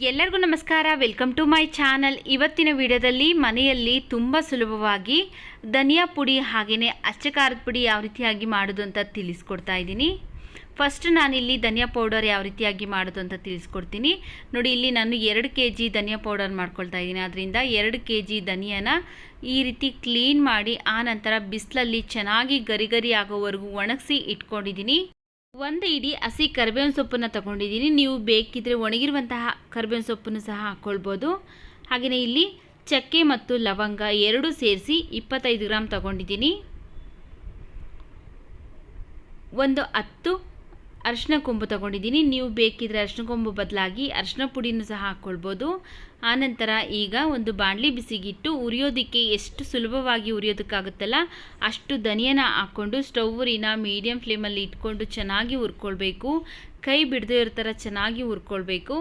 ಎಲ್ಲರಿಗೂ ನಮಸ್ಕಾರ. Welcome to my channel ಇವತ್ತಿನ ವಿಡಿಯೋದಲ್ಲಿ ಮನೆಯಲ್ಲಿ ತುಂಬ ಸುಲಭವಾಗಿ ಧನಿಯಾ ಪುಡಿ ಹಾಗೆಯೇ ಅಚ್ಚಕಾರದ ಪುಡಿ ಯಾವ ರೀತಿಯಾಗಿ ಮಾಡೋದು ಅಂತ ತಿಳಿಸ್ಕೊಡ್ತಾ ಇದ್ದೀನಿ. ಫಸ್ಟ್ ನಾನಿಲ್ಲಿ ಧನಿಯಾ ಪೌಡರ್ ಯಾವ ರೀತಿಯಾಗಿ ಮಾಡೋದು ಅಂತ ತಿಳಿಸ್ಕೊಡ್ತೀನಿ. ನೋಡಿ, ಇಲ್ಲಿ ನಾನು ಎರಡು ಕೆ ಜಿ ಧನಿಯಾ ಪೌಡರ್ ಮಾಡ್ಕೊಳ್ತಾ ಇದ್ದೀನಿ. ಅದರಿಂದ ಎರಡು ಕೆ ಜಿ ಧನಿಯಾನ ಈ ರೀತಿ ಕ್ಲೀನ್ ಮಾಡಿ, ಆ ನಂತರ ಬಿಸಿಲಲ್ಲಿ ಚೆನ್ನಾಗಿ ಗರಿ ಗರಿ ಆಗೋವರೆಗೂ ಒಣಗಿಸಿ ಇಟ್ಕೊಂಡಿದ್ದೀನಿ. ಒಂದು ಇಡಿ ಹಸಿ ಕರಿಬೇವಿನ ಸೊಪ್ಪನ್ನು ತಗೊಂಡಿದ್ದೀನಿ. ನೀವು ಬೇಕಿದ್ರೆ ಒಣಗಿರುವಂತಹ ಕರಿಬೇವಿನ ಸೊಪ್ಪನ್ನು ಸಹ ಹಾಕ್ಕೊಳ್ಬೋದು. ಹಾಗೆಯೇ ಇಲ್ಲಿ ಚಕ್ಕೆ ಮತ್ತು ಲವಂಗ ಎರಡು ಸೇರಿಸಿ ಇಪ್ಪತ್ತೈದು ಗ್ರಾಮ್ ತಗೊಂಡಿದ್ದೀನಿ. ಒಂದು ಹತ್ತು ಅರಿಶಿನ ಕೊಂಬು ತಗೊಂಡಿದ್ದೀನಿ. ನೀವು ಬೇಕಿದ್ರೆ ಅರಿಶಿನ ಕೊಂಬು ಬದಲಾಗಿ ಅರಿಶಿನ ಪುಡಿನೂ ಸಹ ಹಾಕ್ಕೊಳ್ಬೋದು. ಆನಂತರ ಈಗ ಒಂದು ಬಾಣಲಿ ಬಿಸಿಗಿಟ್ಟು ಉರಿಯೋದಕ್ಕೆ ಎಷ್ಟು ಸುಲಭವಾಗಿ ಉರಿಯೋದಕ್ಕಾಗುತ್ತಲ್ಲ ಅಷ್ಟು ಧನಿಯನ ಹಾಕ್ಕೊಂಡು ಸ್ಟೌರಿನ ಮೀಡಿಯಮ್ ಫ್ಲೇಮಲ್ಲಿ ಇಟ್ಕೊಂಡು ಚೆನ್ನಾಗಿ ಹುರ್ಕೊಳ್ಬೇಕು. ಕೈ ಬಿಡದೇ ಇರೋ ಥರ ಚೆನ್ನಾಗಿ ಹುರ್ಕೊಳ್ಬೇಕು.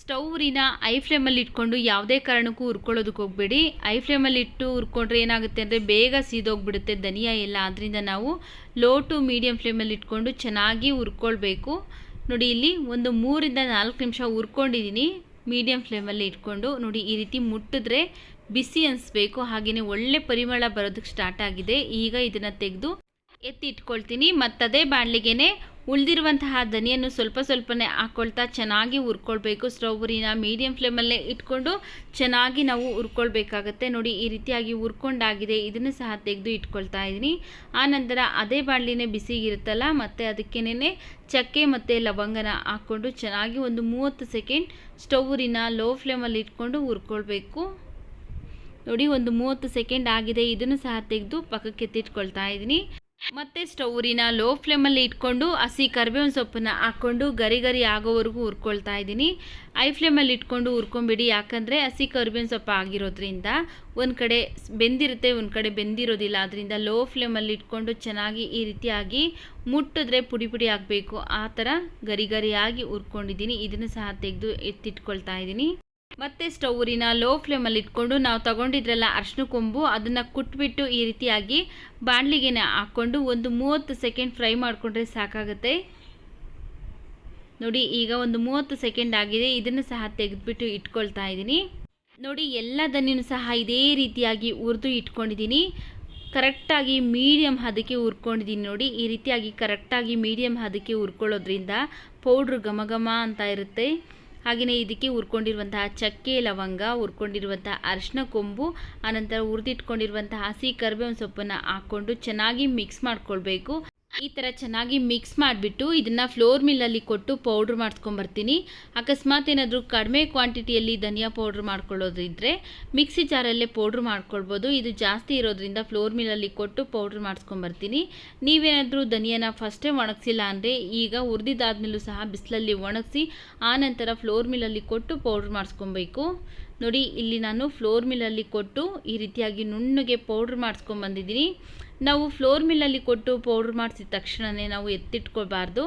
ಸ್ಟೌರಿನ ಐ ಫ್ಲೇಮಲ್ಲಿ ಇಟ್ಕೊಂಡು ಯಾವುದೇ ಕಾರಣಕ್ಕೂ ಉರ್ಕೊಳ್ಳೋದಕ್ಕೆ ಹೋಗಬೇಡಿ. ಐ ಫ್ಲೇಮಲ್ಲಿ ಇಟ್ಟು ಉರ್ಕೊಂಡ್ರೆ ಏನಾಗುತ್ತೆ ಅಂದರೆ ಬೇಗ ಸೀದೋಗ್ಬಿಡುತ್ತೆ ಧನಿಯಾ ಎಲ್ಲ ಆದ್ದರಿಂದ ನಾವು ಲೋ ಟು ಮೀಡಿಯಮ್ ಫ್ಲೇಮಲ್ಲಿ ಇಟ್ಕೊಂಡು ಚೆನ್ನಾಗಿ ಉರ್ಕೊಳ್ಬೇಕು ನೋಡಿ, ಇಲ್ಲಿ ಒಂದು ಮೂರಿಂದ ನಾಲ್ಕು ನಿಮಿಷ ಉರ್ಕೊಂಡಿದ್ದೀನಿ ಮೀಡಿಯಮ್ ಫ್ಲೇಮಲ್ಲಿ ಇಟ್ಕೊಂಡು ನೋಡಿ, ಈ ರೀತಿ ಮುಟ್ಟಿದ್ರೆ ಬಿಸಿ ಅನಿಸ್ಬೇಕು. ಹಾಗೆಯೇ ಒಳ್ಳೆ ಪರಿಮಳ ಬರೋದಕ್ಕೆ ಸ್ಟಾರ್ಟ್ ಆಗಿದೆ. ಈಗ ಇದನ್ನು ತೆಗೆದು ಎತ್ತಿ ಇಟ್ಕೊಳ್ತೀನಿ. ಮತ್ತದೇ ಬಾಣಲಿಗೆನೆ ಉಳಿದಿರುವಂತಹ ಧನಿಯನ್ನು ಸ್ವಲ್ಪ ಸ್ವಲ್ಪನೇ ಹಾಕ್ಕೊಳ್ತಾ ಚೆನ್ನಾಗಿ ಹುರ್ಕೊಳ್ಬೇಕು. ಸ್ಟೌವ್ರಿನ ಮೀಡಿಯಮ್ ಫ್ಲೇಮಲ್ಲೇ ಇಟ್ಕೊಂಡು ಚೆನ್ನಾಗಿ ನಾವು ಹುರ್ಕೊಳ್ಬೇಕಾಗತ್ತೆ. ನೋಡಿ, ಈ ರೀತಿಯಾಗಿ ಹುರ್ಕೊಂಡಾಗಿದೆ. ಇದನ್ನು ಸಹ ತೆಗೆದು ಇಟ್ಕೊಳ್ತಾ ಇದ್ದೀನಿ. ಆನಂತರ ಅದೇ ಬಾಣಲಿನೇ ಬಿಸಿಗಿರುತ್ತಲ್ಲ ಮತ್ತು ಅದಕ್ಕೇನೆ ಚಕ್ಕೆ ಮತ್ತು ಲವಂಗನ ಹಾಕ್ಕೊಂಡು ಚೆನ್ನಾಗಿ ಒಂದು ಮೂವತ್ತು ಸೆಕೆಂಡ್ ಸ್ಟೌರಿನ ಲೋ ಫ್ಲೇಮಲ್ಲಿ ಇಟ್ಕೊಂಡು ಹುರ್ಕೊಳ್ಬೇಕು. ನೋಡಿ, ಒಂದು ಮೂವತ್ತು ಸೆಕೆಂಡ್ ಆಗಿದೆ. ಇದನ್ನು ಸಹ ತೆಗೆದು ಪಕ್ಕಕ್ಕೆ ಎತ್ತಿಟ್ಕೊಳ್ತಾ ಇದ್ದೀನಿ. ಮತ್ತು ಸ್ಟೌರಿನ ಲೋ ಫ್ಲೇಮಲ್ಲಿ ಇಟ್ಕೊಂಡು ಹಸಿ ಕರಿಬೇವಿನ ಸೊಪ್ಪನ್ನ ಹಾಕ್ಕೊಂಡು ಗರಿ ಗರಿ ಆಗೋವರೆಗೂ ಹುರ್ಕೊಳ್ತಾ ಇದ್ದೀನಿ. ಐ ಫ್ಲೇಮಲ್ಲಿ ಇಟ್ಕೊಂಡು ಹುರ್ಕೊಂಬಿಡಿ. ಯಾಕಂದರೆ ಹಸಿ ಕರಿಬೇವಿನ ಸೊಪ್ಪು ಆಗಿರೋದ್ರಿಂದ ಒಂದು ಕಡೆ ಬೆಂದಿರುತ್ತೆ, ಒಂದು ಕಡೆ ಬೆಂದಿರೋದಿಲ್ಲ. ಅದರಿಂದ ಲೋ ಫ್ಲೇಮಲ್ಲಿ ಇಟ್ಕೊಂಡು ಚೆನ್ನಾಗಿ ಈ ರೀತಿಯಾಗಿ ಮುಟ್ಟಿದ್ರೆ ಪುಡಿ ಪುಡಿ ಆಗಬೇಕು. ಆ ಥರ ಗರಿ ಗರಿಯಾಗಿ ಹುರ್ಕೊಂಡಿದ್ದೀನಿ. ಇದನ್ನು ಸಹ ತೆಗೆದು ಎತ್ತಿಟ್ಕೊಳ್ತಾ ಇದ್ದೀನಿ. ಮತ್ತು ಸ್ಟೌರಿನ ಲೋ ಫ್ಲೇಮಲ್ಲಿ ಇಟ್ಕೊಂಡು ನಾವು ತಗೊಂಡಿದ್ರಲ್ಲ ಅರ್ಶಿನ ಕೊಂಬು, ಅದನ್ನು ಕುಟ್ಬಿಟ್ಟು ಈ ರೀತಿಯಾಗಿ ಬಾಣಲಿಗೆನ ಹಾಕ್ಕೊಂಡು ಒಂದು ಮೂವತ್ತು ಸೆಕೆಂಡ್ ಫ್ರೈ ಮಾಡಿಕೊಂಡ್ರೆ ಸಾಕಾಗುತ್ತೆ. ನೋಡಿ, ಈಗ ಒಂದು ಮೂವತ್ತು ಸೆಕೆಂಡ್ ಆಗಿದೆ. ಇದನ್ನು ಸಹ ತೆಗೆದುಬಿಟ್ಟು ಇಟ್ಕೊಳ್ತಾ ಇದ್ದೀನಿ. ನೋಡಿ, ಎಲ್ಲ ದನಿನೂ ಸಹ ಇದೇ ರೀತಿಯಾಗಿ ಉರಿದು ಇಟ್ಕೊಂಡಿದ್ದೀನಿ. ಕರೆಕ್ಟಾಗಿ ಮೀಡಿಯಮ್ ಹದಕ್ಕೆ ಹುರ್ಕೊಂಡಿದ್ದೀನಿ ನೋಡಿ. ಈ ರೀತಿಯಾಗಿ ಕರೆಕ್ಟಾಗಿ ಮೀಡಿಯಮ್ ಹದಕ್ಕೆ ಹುರ್ಕೊಳ್ಳೋದ್ರಿಂದ ಪೌಡ್ರ್ ಘಮ ಘಮ ಅಂತ ಇರುತ್ತೆ. ಹಾಗೆಯೇ ಇದಕ್ಕೆ ಹುರ್ಕೊಂಡಿರುವಂತಹ ಚಕ್ಕೆ, ಲವಂಗ, ಹುರ್ಕೊಂಡಿರುವಂತಹ ಅರಿಶಿನ ಕೊಂಬು, ಆನಂತರ ಹುರಿದಿಟ್ಕೊಂಡಿರುವಂತಹ ಹಸಿ ಕರ್ಬೇವಿನ ಸೊಪ್ಪನ್ನು ಹಾಕ್ಕೊಂಡು ಚೆನ್ನಾಗಿ ಮಿಕ್ಸ್ ಮಾಡ್ಕೊಳ್ಬೇಕು. ಈ ಥರ ಚೆನ್ನಾಗಿ ಮಿಕ್ಸ್ ಮಾಡಿಬಿಟ್ಟು ಇದನ್ನು ಫ್ಲೋರ್ ಮಿಲ್ಲಲ್ಲಿ ಕೊಟ್ಟು ಪೌಡ್ರ್ ಮಾಡಿಸ್ಕೊಂಬರ್ತೀನಿ. ಅಕಸ್ಮಾತ್ ಏನಾದರೂ ಕಡಿಮೆ ಕ್ವಾಂಟಿಟಿಯಲ್ಲಿ ಧನಿಯಾ ಪೌಡ್ರ್ ಮಾಡ್ಕೊಳ್ಳೋದಿದ್ದರೆ ಮಿಕ್ಸಿ ಜಾರಲ್ಲೇ ಪೌಡ್ರ್ ಮಾಡ್ಕೊಳ್ಬೋದು. ಇದು ಜಾಸ್ತಿ ಇರೋದ್ರಿಂದ ಫ್ಲೋರ್ ಮಿಲ್ಲಲ್ಲಿ ಕೊಟ್ಟು ಪೌಡ್ರ್ ಮಾಡಿಸ್ಕೊಂಬರ್ತೀನಿ. ನೀವೇನಾದರೂ ಧನಿಯಾನ ಫಸ್ಟೇ ಒಣಗಿಸಿಲ್ಲ ಅಂದರೆ ಈಗ ಹುರಿದಿದ್ದಾದ್ಮೇಲೂ ಸಹ ಬಿಸಿಲಲ್ಲಿ ಒಣಗಿಸಿ ಆನಂತರ ಫ್ಲೋರ್ ಮಿಲ್ಲಲ್ಲಿ ಕೊಟ್ಟು ಪೌಡ್ರ್ ಮಾಡಿಸ್ಕೊಬೇಕು. ನೋಡಿ, ಇಲ್ಲಿ ನಾನು ಫ್ಲೋರ್ ಮಿಲ್ಲಲ್ಲಿ ಕೊಟ್ಟು ಈ ರೀತಿಯಾಗಿ ನುಣ್ಣಗೆ ಪೌಡ್ರ್ ಮಾಡಿಸ್ಕೊಂಬಂದಿದ್ದೀನಿ ನಾವು ಫ್ಲೋರ್ ಮಿಲ್ಲಲ್ಲಿ ಕೊಟ್ಟು ಪೌಡ್ರ್ ಮಾಡಿಸಿದ ತಕ್ಷಣವೇ ನಾವು ಎತ್ತಿಟ್ಕೊಳ್ಬಾರ್ದು.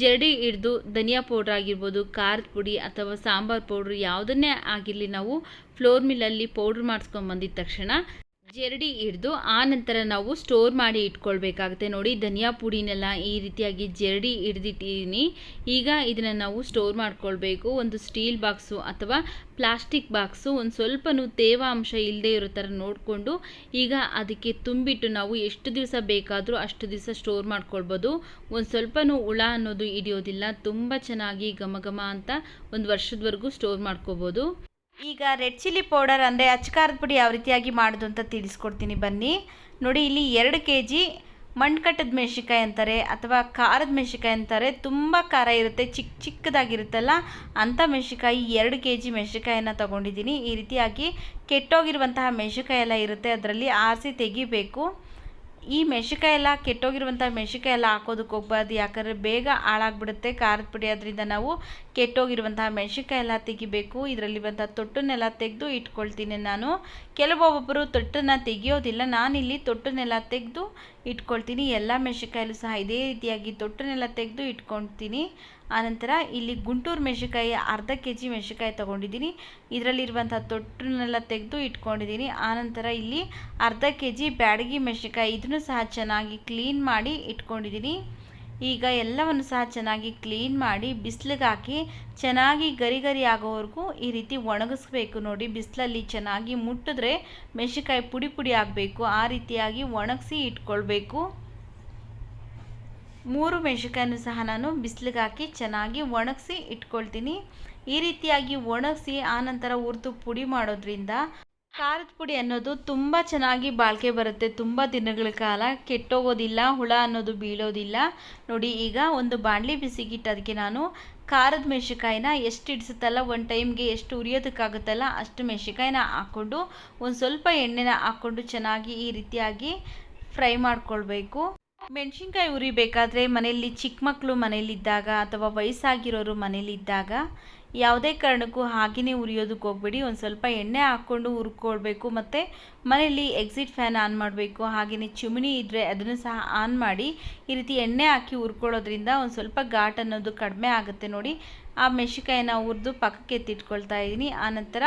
ಜರಡಿ ಹಿಡಿದು ಧನಿಯಾ ಪೌಡ್ರ್ ಆಗಿರ್ಬೋದು, ಖಾರದ ಪುಡಿ ಅಥವಾ ಸಾಂಬಾರು ಪೌಡ್ರ್ ಯಾವುದನ್ನೇ ಆಗಿರಲಿ ನಾವು ಫ್ಲೋರ್ ಮಿಲ್ಲಲ್ಲಿ ಪೌಡ್ರ್ ಮಾಡಿಸ್ಕೊಂಬಂದಿದ ತಕ್ಷಣ ಜರಡಿ ಹಿಡ್ದು ಆ ನಂತರ ನಾವು ಸ್ಟೋರ್ ಮಾಡಿ ಇಟ್ಕೊಳ್ಬೇಕಾಗುತ್ತೆ. ನೋಡಿ, ಧನಿಯಾ ಪುಡಿನೆಲ್ಲ ಈ ರೀತಿಯಾಗಿ ಜರಡಿ ಹಿಡ್ದಿಟ್ಟಿದ್ದೀನಿ ಈಗ ಇದನ್ನು ನಾವು ಸ್ಟೋರ್ ಮಾಡ್ಕೊಳ್ಬೇಕು. ಒಂದು ಸ್ಟೀಲ್ ಬಾಕ್ಸು ಅಥವಾ ಪ್ಲಾಸ್ಟಿಕ್ ಬಾಕ್ಸು ಒಂದು ಸ್ವಲ್ಪನೂ ತೇವಾಂಶ ಇಲ್ಲದೆ ಇರೋ ಥರ ನೋಡಿಕೊಂಡು ಈಗ ಅದಕ್ಕೆ ತುಂಬಿಟ್ಟು ನಾವು ಎಷ್ಟು ದಿವಸ ಬೇಕಾದರೂ ಅಷ್ಟು ದಿವಸ ಸ್ಟೋರ್ ಮಾಡ್ಕೊಳ್ಬೋದು. ಒಂದು ಸ್ವಲ್ಪನೂ ಹುಳ ಅನ್ನೋದು ಹಿಡಿಯೋದಿಲ್ಲ. ತುಂಬ ಚೆನ್ನಾಗಿ ಘಮ ಘಮ ಅಂತ ಒಂದು ವರ್ಷದವರೆಗೂ ಸ್ಟೋರ್ ಮಾಡ್ಕೋಬೋದು. ಈಗ ರೆಡ್ ಚಿಲ್ಲಿ ಪೌಡರ್ ಅಂದರೆ ಅಚ್ಚಕಾರದ ಪುಡಿ ಯಾವ ರೀತಿಯಾಗಿ ಮಾಡೋದು ಅಂತ ತಿಳಿಸ್ಕೊಡ್ತೀನಿ ಬನ್ನಿ. ನೋಡಿ, ಇಲ್ಲಿ ಎರಡು ಕೆ ಜಿ ಮಣ್ಕಟ್ಟದ ಮೆಣಸಿಕಾಯಿ ಅಂತಾರೆ ಅಥವಾ ಖಾರದ ಮೆಣಸಿಕಾಯಿ ಅಂತಾರೆ. ತುಂಬ ಖಾರ ಇರುತ್ತೆ ಚಿಕ್ಕ ಚಿಕ್ಕದಾಗಿರುತ್ತಲ್ಲ, ಅಂಥ ಮೆಣಸಿಕಾಯಿ ಎರಡು ಕೆ ಜಿ ಮೆಣಸಿಕಾಯನ್ನು ತೊಗೊಂಡಿದ್ದೀನಿ. ಈ ರೀತಿಯಾಗಿ ಕೆಟ್ಟೋಗಿರುವಂತಹ ಮೆಣಸಿಕಾಯಿ ಎಲ್ಲ ಇರುತ್ತೆ, ಅದರಲ್ಲಿ ಆರಿಸಿ ತೆಗಿಬೇಕು. ಈ ಮೆಣಸಿಕಾಯಿ ಎಲ್ಲ ಕೆಟ್ಟೋಗಿರುವಂಥ ಮೆಣಸಿಕಾಯಿ ಎಲ್ಲ ಹಾಕೋದಕ್ಕೆ ಹೋಗ್ಬಾರ್ದು. ಯಾಕಂದರೆ ಬೇಗ ಹಾಳಾಗ್ಬಿಡುತ್ತೆ. ಖಾರದ ಪುಡಿ ಅದರಿಂದ ನಾವು ಕೆಟ್ಟೋಗಿರುವಂತಹ ಮೆಣಸಿಕಾಯಿ ಎಲ್ಲ ತೆಗಿಬೇಕು. ಇದರಲ್ಲಿರುವಂಥ ತೊಟ್ಟನ್ನೆಲ್ಲ ತೆಗೆದು ಇಟ್ಕೊಳ್ತೀನಿ ನಾನು. ಕೆಲವೊಬ್ಬೊಬ್ಬರು ತೊಟ್ಟನ್ನು ತೆಗಿಯೋದಿಲ್ಲ. ನಾನಿಲ್ಲಿ ತೊಟ್ಟನ್ನೆಲ್ಲ ತೆಗೆದು ಇಟ್ಕೊಳ್ತೀನಿ. ಎಲ್ಲ ಮೆಣಸಿಕಾಯಲ್ಲೂ ಸಹ ಇದೇ ರೀತಿಯಾಗಿ ತೊಟ್ಟನ್ನೆಲ್ಲ ತೆಗೆದು ಇಟ್ಕೊಳ್ತೀನಿ. ಆನಂತರ ಇಲ್ಲಿ ಗುಂಟೂರು ಮೆಣಸಿಕಾಯಿ ಅರ್ಧ ಕೆ ಜಿ ಮೆಣಸಿಕಾಯಿ ತೊಗೊಂಡಿದ್ದೀನಿ. ಇದರಲ್ಲಿರುವಂಥ ತೊಟ್ಟನ್ನೆಲ್ಲ ತೆಗೆದು ಇಟ್ಕೊಂಡಿದ್ದೀನಿ. ಆನಂತರ ಇಲ್ಲಿ ಅರ್ಧ ಕೆ ಜಿ ಬ್ಯಾಡಗಿ ಮೆಣಸಿಕಾಯಿ ಇದನ್ನು ಸಹ ಚೆನ್ನಾಗಿ ಕ್ಲೀನ್ ಮಾಡಿ ಇಟ್ಕೊಂಡಿದ್ದೀನಿ. ಈಗ ಎಲ್ಲವನ್ನು ಸಹ ಚೆನ್ನಾಗಿ ಕ್ಲೀನ್ ಮಾಡಿ ಬಿಸಿಲಿಗೆ ಹಾಕಿ ಚೆನ್ನಾಗಿ ಗರಿ ಗರಿ ಆಗೋವರೆಗೂ ಈ ರೀತಿ ಒಣಗಿಸ್ಬೇಕು ನೋಡಿ. ಬಿಸಿಲಲ್ಲಿ ಚೆನ್ನಾಗಿ ಮುಟ್ಟಿದ್ರೆ ಮೆಣಸಿನ್ಕಾಯಿ ಪುಡಿ ಪುಡಿ ಆಗಬೇಕು. ಆ ರೀತಿಯಾಗಿ ಒಣಗಿಸಿ ಇಟ್ಕೊಳ್ಬೇಕು. ಮೂರು ಮೆಣಸಿನ್ಕಾಯನ್ನು ಸಹ ನಾನು ಬಿಸಿಲಿಗೆ ಹಾಕಿ ಚೆನ್ನಾಗಿ ಒಣಗಿಸಿ ಇಟ್ಕೊಳ್ತೀನಿ. ಈ ರೀತಿಯಾಗಿ ಒಣಗಿಸಿ ಆನಂತರ ಹುರಿದು ಪುಡಿ ಮಾಡೋದ್ರಿಂದ ಖಾರದ ಪುಡಿ ಅನ್ನೋದು ತುಂಬ ಚೆನ್ನಾಗಿ ಬಾಳಿಕೆ ಬರುತ್ತೆ. ತುಂಬ ದಿನಗಳ ಕಾಲ ಕೆಟ್ಟೋಗೋದಿಲ್ಲ, ಹುಳ ಅನ್ನೋದು ಬೀಳೋದಿಲ್ಲ. ನೋಡಿ, ಈಗ ಒಂದು ಬಾಣಲಿ ಬಿಸಿಗಿಟ್ಟು ಅದಕ್ಕೆ ನಾನು ಖಾರದ ಮೆಣಸಿನ್ಕಾಯಿನ ಎಷ್ಟು ಇಡಿಸುತ್ತಲ್ಲ, ಒಂದು ಟೈಮ್ಗೆ ಎಷ್ಟು ಉರಿಯೋದಕ್ಕಾಗುತ್ತಲ್ಲ ಅಷ್ಟು ಮೆಣಸಿನ್ಕಾಯಿನ ಹಾಕ್ಕೊಂಡು ಒಂದು ಸ್ವಲ್ಪ ಎಣ್ಣೆನ ಹಾಕ್ಕೊಂಡು ಚೆನ್ನಾಗಿ ಈ ರೀತಿಯಾಗಿ ಫ್ರೈ ಮಾಡ್ಕೊಳ್ಬೇಕು. ಮೆಣಸಿನ್ಕಾಯಿ ಉರಿಬೇಕಾದ್ರೆ ಮನೆಯಲ್ಲಿ ಚಿಕ್ಕ ಮಕ್ಕಳು ಮನೇಲಿದ್ದಾಗ ಅಥವಾ ವಯಸ್ಸಾಗಿರೋರು ಮನೇಲಿದ್ದಾಗ ಯಾವುದೇ ಕಾರಣಕ್ಕೂ ಹಾಗೆಯೇ ಉರಿಯೋದಕ್ಕೆ ಹೋಗ್ಬೇಡಿ. ಒಂದು ಸ್ವಲ್ಪ ಎಣ್ಣೆ ಹಾಕ್ಕೊಂಡು ಹುರ್ಕೊಳ್ಬೇಕು. ಮತ್ತು ಮನೆಯಲ್ಲಿ ಎಕ್ಸಿಟ್ ಫ್ಯಾನ್ ಆನ್ ಮಾಡಬೇಕು. ಹಾಗೆಯೇ ಚಿಮಣಿ ಇದ್ದರೆ ಅದನ್ನು ಸಹ ಆನ್ ಮಾಡಿ ಈ ರೀತಿ ಎಣ್ಣೆ ಹಾಕಿ ಹುರ್ಕೊಳ್ಳೋದ್ರಿಂದ ಒಂದು ಸ್ವಲ್ಪ ಘಾಟ್ ಅನ್ನೋದು ಕಡಿಮೆ ಆಗುತ್ತೆ ನೋಡಿ. ಆ ಮೆಣಸಿನ್ಕಾಯಿನ ಹುರಿದು ಪಕ್ಕಕ್ಕೆ ಎತ್ತಿಟ್ಕೊಳ್ತಾ ಇದ್ದೀನಿ. ಆನಂತರ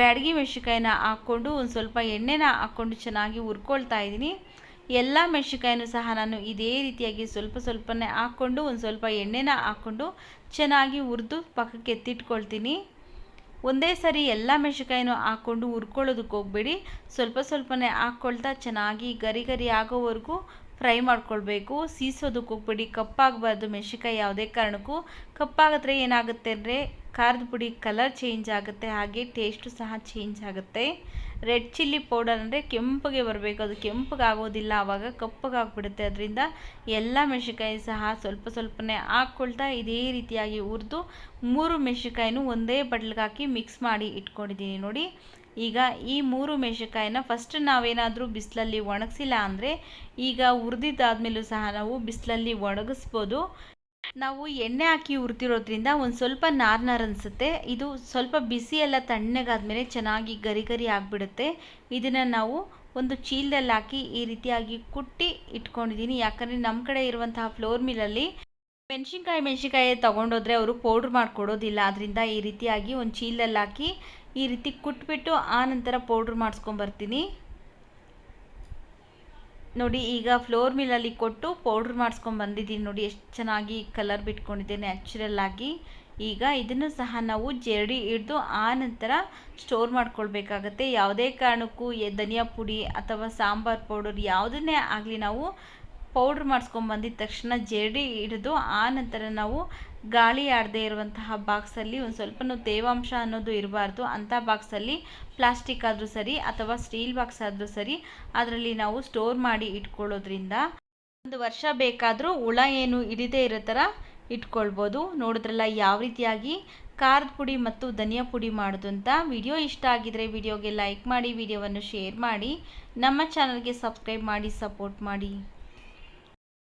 ಬ್ಯಾಡಗಿ ಮೆಣಸಿನ್ಕಾಯಿನ ಹಾಕ್ಕೊಂಡು ಒಂದು ಸ್ವಲ್ಪ ಎಣ್ಣೆನ ಹಾಕ್ಕೊಂಡು ಚೆನ್ನಾಗಿ ಹುರ್ಕೊಳ್ತಾ ಇದ್ದೀನಿ. ಎಲ್ಲ ಮೆಣಸಿನ್ಕಾಯನ್ನು ಸಹ ನಾನು ಇದೇ ರೀತಿಯಾಗಿ ಸ್ವಲ್ಪ ಸ್ವಲ್ಪನೇ ಹಾಕ್ಕೊಂಡು, ಒಂದು ಸ್ವಲ್ಪ ಎಣ್ಣೆನ ಹಾಕ್ಕೊಂಡು ಚೆನ್ನಾಗಿ ಹುರಿದು ಪಕ್ಕಕ್ಕೆ ಎತ್ತಿಟ್ಕೊಳ್ತೀನಿ. ಒಂದೇ ಸರಿ ಎಲ್ಲ ಮೆಣಸಿನ್ಕಾಯನ್ನು ಹಾಕ್ಕೊಂಡು ಹುರ್ಕೊಳ್ಳೋದಕ್ಕೆ ಹೋಗಬೇಡಿ. ಸ್ವಲ್ಪ ಸ್ವಲ್ಪನೇ ಹಾಕ್ಕೊಳ್ತಾ ಚೆನ್ನಾಗಿ ಗರಿ ಗರಿ ಆಗೋವರೆಗೂ ಫ್ರೈ ಮಾಡ್ಕೊಳ್ಬೇಕು. ಸೀಸೋದಕ್ಕೆ ಹೋಗ್ಬೇಡಿ. ಕಪ್ಪಾಗಬಾರ್ದು ಮೆಣಸಿನ್ಕಾಯಿ ಯಾವುದೇ ಕಾರಣಕ್ಕೂ. ಕಪ್ಪಾಗಿದ್ರೆ ಏನಾಗುತ್ತೆ ಅಂದರೆ, ಖಾರದ ಪುಡಿ ಕಲರ್ ಚೇಂಜ್ ಆಗುತ್ತೆ, ಹಾಗೆ ಟೇಸ್ಟು ಸಹ ಚೇಂಜ್ ಆಗುತ್ತೆ. ರೆಡ್ ಚಿಲ್ಲಿ ಪೌಡರ್ ಅಂದರೆ ಕೆಂಪಗೆ ಬರಬೇಕು. ಅದು ಕೆಂಪಗೆ ಆಗೋದಿಲ್ಲ ಆವಾಗ ಕಪ್ಪಗಾಗ್ಬಿಡುತ್ತೆ. ಅದರಿಂದ ಎಲ್ಲ ಮೆಣಸಿನ್ಕಾಯಿ ಸಹ ಸ್ವಲ್ಪ ಸ್ವಲ್ಪನೇ ಹಾಕ್ಕೊಳ್ತಾ ಇದೇ ರೀತಿಯಾಗಿ ಹುರಿದು ಮೂರು ಮೆಣಸಿನ್ಕಾಯಿನೂ ಒಂದೇ ಬಟ್ಲಿಗೆ ಹಾಕಿ ಮಿಕ್ಸ್ ಮಾಡಿ ಇಟ್ಕೊಂಡಿದ್ದೀನಿ ನೋಡಿ. ಈಗ ಈ ಮೂರು ಮೆಣಸಿನ್ಕಾಯಿನ ಫಸ್ಟ್ ನಾವೇನಾದರೂ ಬಿಸಿಲಲ್ಲಿ ಒಣಗಿಸಿಲ್ಲ ಅಂದರೆ ಈಗ ಹುರಿದಿದ್ದಾದ್ಮೇಲೂ ಸಹ ನಾವು ಬಿಸಿಲಲ್ಲಿ ಒಣಗಿಸ್ಬೋದು. ನಾವು ಎಣ್ಣೆ ಹಾಕಿ ಹುರಿದಿರೋದ್ರಿಂದ ಒಂದು ಸ್ವಲ್ಪ ನಾರ್ ನಾರ್ ಅನಿಸುತ್ತೆ. ಇದು ಸ್ವಲ್ಪ ಬಿಸಿ ಎಲ್ಲ ತಣ್ಣಗಾದ್ಮೇಲೆ ಚೆನ್ನಾಗಿ ಗರಿ ಗರಿ ಆಗಿಬಿಡುತ್ತೆ. ಇದನ್ನು ನಾವು ಒಂದು ಚೀಲದಲ್ಲಿ ಹಾಕಿ ಈ ರೀತಿಯಾಗಿ ಕುಟ್ಟಿ ಇಟ್ಕೊಂಡಿದ್ದೀನಿ ಯಾಕಂದರೆ ನಮ್ಮ ಕಡೆ ಇರುವಂತಹ ಫ್ಲೋರ್ ಮಿಲಲ್ಲಿ ಮೆಣಸಿನ್ಕಾಯಿ ಮೆಣಸಿನ್ಕಾಯಿ ತೊಗೊಂಡೋದ್ರೆ ಅವರು ಪೌಡ್ರ್ ಮಾಡಿಕೊಡೋದಿಲ್ಲ. ಅದರಿಂದ ಈ ರೀತಿಯಾಗಿ ಒಂದು ಚೀಲದಲ್ಲಿ ಹಾಕಿ ಈ ರೀತಿ ಕುಟ್ಬಿಟ್ಟು ಆ ನಂತರ ಪೌಡ್ರ್ ಮಾಡಿಸ್ಕೊಂಬರ್ತೀನಿ. ನೋಡಿ, ಈಗ ಫ್ಲೋರ್ ಮಿಲ್ಲಲ್ಲಿ ಕೊಟ್ಟು ಪೌಡ್ರ್ ಮಾಡಿಸ್ಕೊಂಡು ಬಂದಿದ್ದೀನಿ ನೋಡಿ, ಎಷ್ಟು ಚೆನ್ನಾಗಿ ಕಲರ್ ಬಿಟ್ಕೊಂಡಿದೆ ನ್ಯಾಚುರಲ್ ಆಗಿ. ಈಗ ಇದನ್ನು ಸಹ ನಾವು ಜರಡಿ ಹಿಡಿದು ಆ ನಂತರ ಸ್ಟೋರ್ ಮಾಡ್ಕೊಳ್ಬೇಕಾಗತ್ತೆ. ಯಾವುದೇ ಕಾರಣಕ್ಕೂ ಧನಿಯಾ ಪುಡಿ ಅಥವಾ ಸಾಂಬಾರ್ ಪೌಡರ್ ಯಾವುದನ್ನೇ ಆಗಲಿ ನಾವು ಪೌಡ್ರ್ ಮಾಡಿಸ್ಕೊಂಡು ಬಂದಿದ ತಕ್ಷಣ ಜೇಡಿ ಹಿಡಿದು ಆ ನಂತರ ನಾವು ಗಾಳಿ ಆಡದೇ ಇರುವಂತಹ ಬಾಕ್ಸಲ್ಲಿ ಒಂದು ಸ್ವಲ್ಪನೂ ತೇವಾಂಶ ಅನ್ನೋದು ಇರಬಾರ್ದು. ಅಂಥ ಬಾಕ್ಸಲ್ಲಿ ಪ್ಲಾಸ್ಟಿಕ್ ಆದರೂ ಸರಿ ಅಥವಾ ಸ್ಟೀಲ್ ಬಾಕ್ಸ್ ಆದರೂ ಸರಿ ಅದರಲ್ಲಿ ನಾವು ಸ್ಟೋರ್ ಮಾಡಿ ಇಟ್ಕೊಳ್ಳೋದ್ರಿಂದ ಒಂದು ವರ್ಷ ಬೇಕಾದರೂ ಹುಳ ಏನು ಹಿಡಿದೇ ಇರೋ ಥರ ಇಟ್ಕೊಳ್ಬೋದು. ನೋಡಿದ್ರಲ್ಲ ಯಾವ ರೀತಿಯಾಗಿ ಖಾರದ ಪುಡಿ ಮತ್ತು ಧನಿಯಾ ಪುಡಿ ಮಾಡೋದು ಅಂತ. ವಿಡಿಯೋ ಇಷ್ಟ ಆಗಿದರೆ ವಿಡಿಯೋಗೆ ಲೈಕ್ ಮಾಡಿ, ವಿಡಿಯೋವನ್ನು ಶೇರ್ ಮಾಡಿ. ನಮ್ಮ ಚಾನಲ್ಗೆ ಸಬ್ಸ್ಕ್ರೈಬ್ ಮಾಡಿ ಸಪೋರ್ಟ್ ಮಾಡಿ.